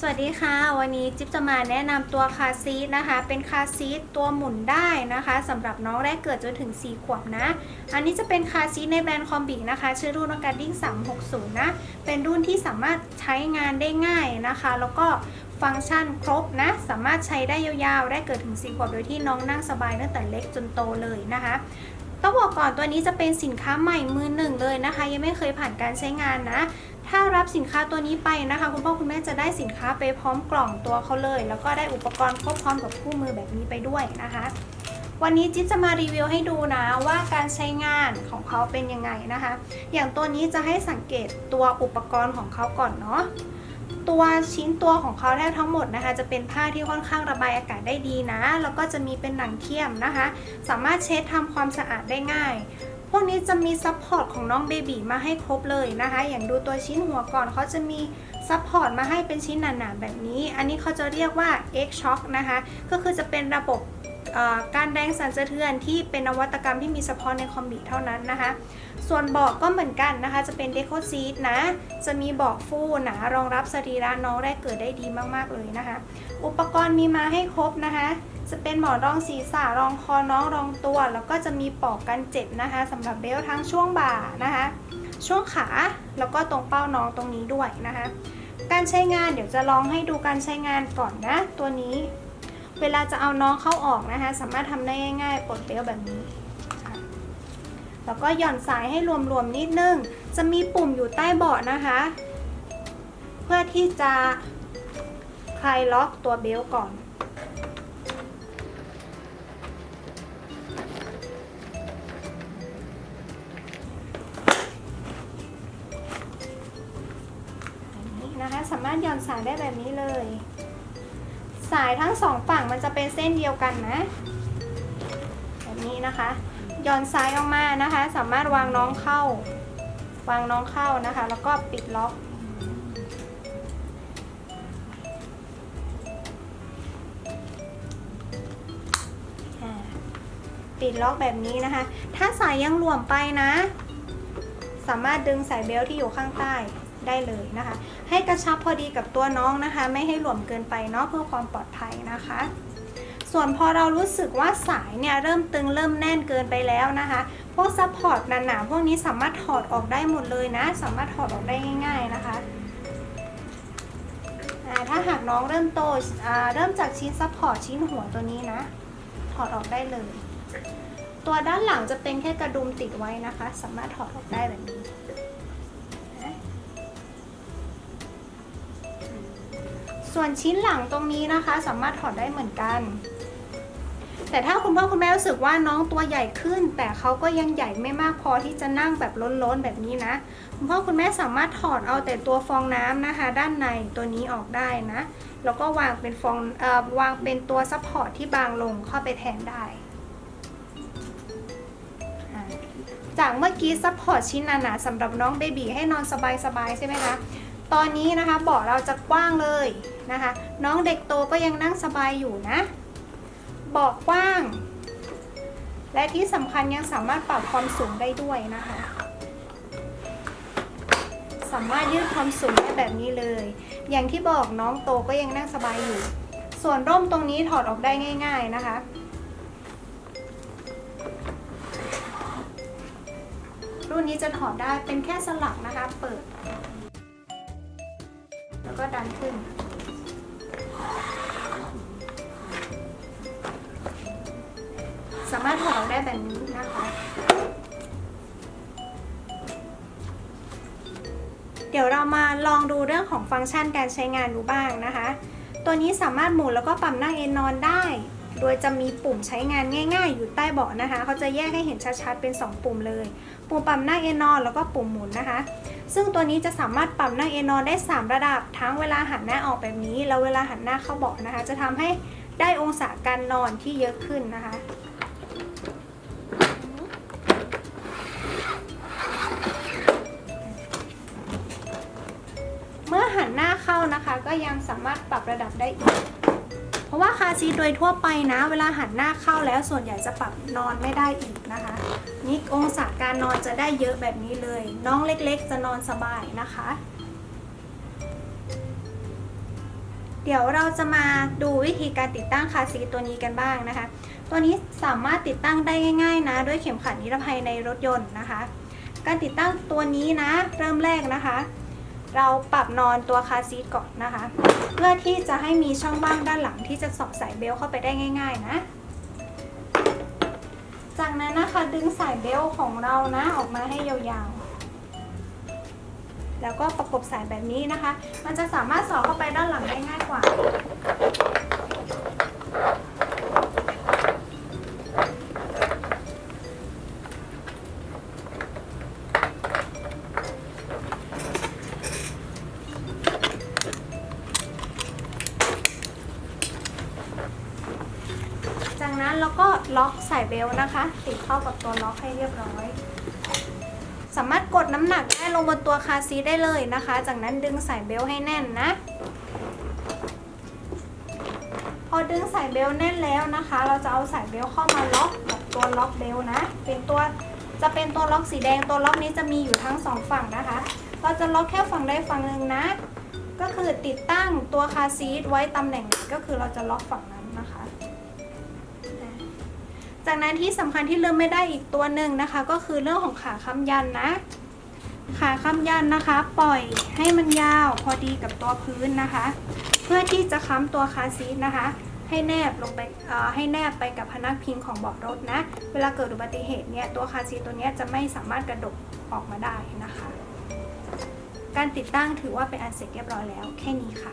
สวัสดีค่ะ วันนี้จิ๊บจะมาแนะนำตัวคาซีทนะคะ เป็นคาซีทตัวหมุนได้นะคะสำหรับน้องแรกเกิดจนถึง 4 ขวบนะ อันนี้จะเป็นคาซีทในแบรนด์คอมบินะคะ ชื่อรุ่นการดิ้ง360 นะ เป็นรุ่นที่สามารถใช้งานได้ง่ายนะคะ แล้วก็ฟังก์ชันครบนะ สามารถใช้ได้ยาวๆแรกเกิดถึง 4 ขวบโดยที่น้องนั่งสบายตั้งแต่เล็กจนโตเลยนะคะต้องบอกก่อนตัวนี้จะเป็นสินค้าใหม่มือหนึ่งเลยนะคะ ยังไม่เคยผ่านการใช้งานนะ ถ้ารับสินค้าตัวนี้ไปนะคะ คุณพ่อคุณแม่จะได้สินค้าไปพร้อมกล่องตัวเขาเลย แล้วก็ได้อุปกรณ์ครบพร้อมกับคู่มือแบบนี้ไปด้วยนะคะ วันนี้จิ๊บจะมารีวิวให้ดูนะว่าการใช้งานของเขาเป็นยังไงนะคะ อย่างตัวนี้จะให้สังเกตตัวอุปกรณ์ของเขาก่อนเนาะตัวชิ้นตัวของเขาแทบทั้งหมดนะคะ จะเป็นผ้าที่ค่อนข้างระบายอากาศได้ดีนะ แล้วก็จะมีเป็นหนังเทียมนะคะ สามารถเช็ดทำความสะอาดได้ง่าย วกนี้จะมีซัพพอร์ตของน้องเบบีมาให้ครบเลยนะคะ อย่างดูตัวชิ้นหัวก่อนเขาจะมีซัพพอร์ตมาให้เป็นชิ้นหนาๆแบบนี้ อันนี้เขาจะเรียกว่า X Shock นะคะ ก็คือจะเป็นระบบ การแรงสั่นสะเทือนที่เป็นนวัตกรรมที่มีเฉพาะในคอมบิเท่านั้นนะคะ ส่วนเบาะก็เหมือนกันนะคะ จะเป็นเดโคซีทนะ จะมีเบาะฟูหนารองรับสรีระน้องแรกเกิดได้ดีมากๆเลยนะคะ อุปกรณ์มีมาให้ครบนะคะ จะเป็นหมอนรองศีรษะรองคอน้องรองตัว แล้วก็จะมีปลอกกันเจ็บนะคะสำหรับเบลทั้งช่วงบ่านะคะ ช่วงขาแล้วก็ตรงเป้าน้องตรงนี้ด้วยนะคะ การใช้งานเดี๋ยวจะลองให้ดูการใช้งานก่อนนะ ตัวนี้ เวลาจะเอาน้องเข้าออกนะคะ สามารถทำได้ง่ายๆปลดเบลแบบนี้แล้วก็หย่อนสายให้รวมๆนิดนึง จะมีปุ่มอยู่ใต้เบาะนะคะ เพื่อที่จะคลายล็อกตัวเบลก่อนนี้นะคะสามารถหย่อนสายได้แบบนี้เลย สายทั้งสองฝั่งมันจะเป็นเส้นเดียวกันนะแบบนี้นะคะย่อนสายออกมานะคะ สามารถวางน้องเข้า วางน้องเข้านะคะ แล้วก็ปิดล็อก ปิดล็อกแบบนี้นะคะ ถ้าสายยังหลวมไปนะ สามารถดึงสายเบลต์ที่อยู่ข้างใต้ ได้เลยนะคะ ให้กระชับพอดีกับตัวน้องนะคะ ไม่ให้หลวมเกินไปเนาะเพื่อความปลอดภัยนะคะ ส่วนพอเรารู้สึกว่าสายเนี่ยเริ่มตึงเริ่มแน่นเกินไปแล้วนะคะ พวกซัพพอร์ตหนาๆพวกนี้สามารถถอดออกได้หมดเลยนะ สามารถถอดออกได้ง่าย ๆนะคะถ้าหากน้องเริ่มโตเริ่มจากชิ้นซัพพอร์ตชิ้นหัวตัวนี้นะ ถอดออกได้เลย ตัวด้านหลังจะเป็นแค่กระดุมติดไว้นะคะ สามารถถอดออกได้แบบนี้ ส่วนชิ้นหลังตรงนี้นะคะ สามารถถอดได้เหมือนกัน แต่ถ้าคุณพ่อคุณแม่รู้สึกว่าน้องตัวใหญ่ขึ้น แต่เขาก็ยังใหญ่ไม่มากพอที่จะนั่งแบบล้นๆแบบนี้นะ คุณพ่อคุณแม่สามารถถอดเอาแต่ตัวฟองน้ำนะคะ ด้านในตัวนี้ออกได้นะ แล้วก็วางเป็นฟองเอ่อวางเป็นตัวซัพพอร์ตที่บางลงเข้าไปแทนได้จากเมื่อกี้ซัพพอร์ตชิ้นหนาๆสำหรับน้องเบบีให้นอนสบายๆใช่ไหมคะ ตอนนี้นะคะเบาะเราจะกว้างเลยนะคะ น้องเด็กโตก็ยังนั่งสบายอยู่นะเบาะกว้าง และที่สำคัญยังสามารถปรับความสูงได้ด้วยนะคะ สามารถยืดความสูงได้แบบนี้เลย อย่างที่บอกน้องโตก็ยังนั่งสบายอยู่ ส่วนร่มตรงนี้ถอดออกได้ง่าย ๆนะคะรุ่นนี้จะถอดได้เป็นแค่สลักนะคะ เปิด แล้วก็ดันขึ้น สามารถถอดอได้แบบนี้นะคะ เดี๋ยวเรามาลองดูเรื่องของฟังก์ชันการใช้งานดูบ้างนะคะ ตัวนี้สามารถหมุนแล้วก็ปรับนั่งเอนนอนได้ โดยจะมีปุ่มใช้งานง่าย ๆ อยู่ใต้เบาะนะคะ เขาจะแยกให้เห็นชัดๆเป็น 2 ปุ่มเลย ปุ่มปรับนั่งเอนนอนแล้วก็ปุ่มหมุนนะคะ ซึ่งตัวนี้จะสามารถปรับนั่งเอนนอนได้ 3 ระดับ ทั้งเวลาหันหน้าออกแบบนี้ แล้วเวลาหันหน้าเข้าเบาะนะคะ จะทำให้ได้องศาการนอนที่เยอะขึ้นนะคะเมื่อหันหน้าเข้านะคะก็ยังสามารถปรับระดับได้อีก เพราะว่าคาซีโดยทั่วไปนะ เวลาหันหน้าเข้าแล้วส่วนใหญ่จะปรับนอนไม่ได้อีกนะคะนี่องศาารนอนจะได้เยอะแบบนี้เลย น้องเล็กๆ จะนอนสบายนะคะ เดี๋ยวเราจะมาดูวิธีการติดตั้งคาซีตัวนี้กันบ้างนะคะ ตัวนี้สามารถติดตั้งได้ง่าย ๆ นะ ด้วยเข็มขัดนิรภัยในรถยนต์นะคะ การติดตั้งตัวนี้นะ เริ่มแรกนะคะ เราปรับนอนตัวคาซีก่อนนะคะ เพื่อที่จะให้มีช่องว่างด้านหลังที่จะสอดสายเบลต์เข้าไปได้ง่าย ๆ นะ จากนั้นนะคะดึงสายเบลของเรานะออกมาให้ยาวๆ แล้วก็ประกบสายแบบนี้นะคะ มันจะสามารถสอดเข้าไปด้านหลังได้ง่ายกว่า จากนั้นเราก็ล็อกสายเบลต์นะคะ ติดเข้ากับตัวล็อกให้เรียบร้อย สามารถกดน้ำหนักได้ลงบนตัวคาซีได้เลยนะคะ จากนั้นดึงสายเบลต์ให้แน่นนะ พอดึงสายเบลต์แน่นแล้วนะคะ เราจะเอาสายเบลต์เข้ามาล็อกกับตัวล็อกเบลต์นะ เป็นตัวจะเป็นตัวล็อกสีแดงตัวล็อกนี้จะมีอยู่ทั้งสองฝั่งนะคะ เราจะล็อกแค่ฝั่งใดฝั่งหนึ่งนะ ก็คือติดตั้งตัวคาซีทไว้ตำแหน่งก็คือเราจะล็อกฝั่งนั้น จากนั้นที่สำคัญที่ลืมไม่ได้อีกตัวหนึ่งนะคะ ก็คือเรื่องของขาค้ำยันนะ ขาค้ำยันนะคะ ปล่อยให้มันยาวพอดีกับตัวพื้นนะคะ เพื่อที่จะค้ำตัวคาซีทนะคะ ให้แนบลงไปให้แนบไปกับพนักพิงของเบาะรถนะ เวลาเกิดอุบัติเหตุเนี่ยตัวคาซีตัวนี้จะไม่สามารถกระดกออกมาได้นะคะ การติดตั้งถือว่าเป็นอันเสร็จเรียบร้อยแล้วแค่นี้ค่ะ